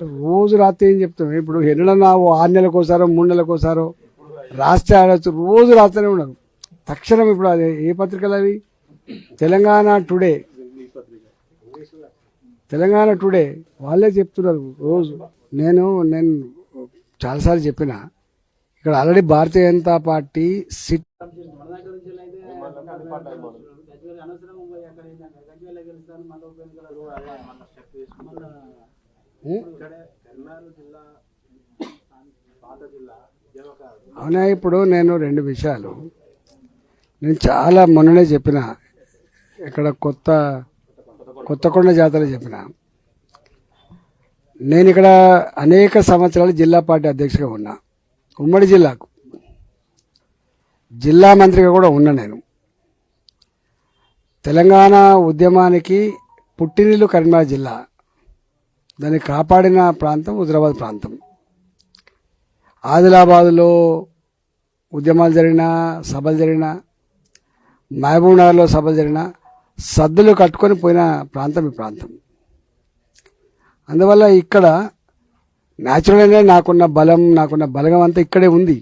రోజు రాత్రి ఏం చెప్తాం? ఇప్పుడు ఎన్నడన్నా ఓ ఆరు నెలలకోసారో మూడు నెలలకోసారో రాస్తే ఆడచ్చు రోజు రాస్తూనే ఉన్నారు. తక్షణం ఇప్పుడు అది ఏ పత్రికలు అవి? తెలంగాణ టుడే. తెలంగాణ టుడే. వాళ్ళే చెప్తున్నారు రోజు. నేను నేను చాలాసార్లు చెప్పిన ఇక్కడ ఆల్రెడీ భారతీయ జనతా పార్టీ సిట్ అవునా ఇప్పుడు నేను రెండు విషయాలు. నేను చాలా మొన్ననే చెప్పిన ఇక్కడ కొత్త కొత్తకొండ జాతర చెప్పిన. నేను ఇక్కడ అనేక సంవత్సరాలు జిల్లా పార్టీ అధ్యక్షుగా ఉన్నా. ఉమ్మడి జిల్లాకు. జిల్లా మంత్రిగా కూడా ఉన్నా నేను. తెలంగాణ ఉద్యమానికి పుట్టినిల్లు కరీంనగర్ జిల్లా. దాన్ని కాపాడిన ప్రాంతం హుజరాబాద్ ప్రాంతం. ఆదిలాబాద్లో ఉద్యమాలు జరిగినా సభలు జరిగినా మహబూబ్ నగర్లో సభలు జరిగినా సద్దులు కట్టుకొని పోయిన ప్రాంతం ఈ ప్రాంతం. అందువల్ల ఇక్కడ న్యాచురల్గానే నాకున్న బలం నాకున్న బలగం అంతా ఇక్కడే ఉంది.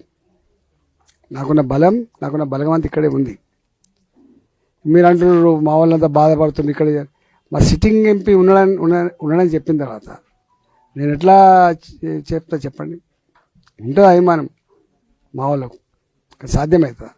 నాకున్న బలం నాకున్న బలగం అంతా ఇక్కడే ఉంది. మీరు అంటున్నారు మా వాళ్ళంతా బాధపడుతుంది ఇక్కడ మా సిట్టింగ్ ఎంపీ ఉండడానికి ఉండడానికి చెప్పిన తర్వాత నేను ఎట్లా చెప్తా చెప్పండి? ఉంటుంది అభిమానం మా వాళ్ళకు. సాధ్యమవుతుందా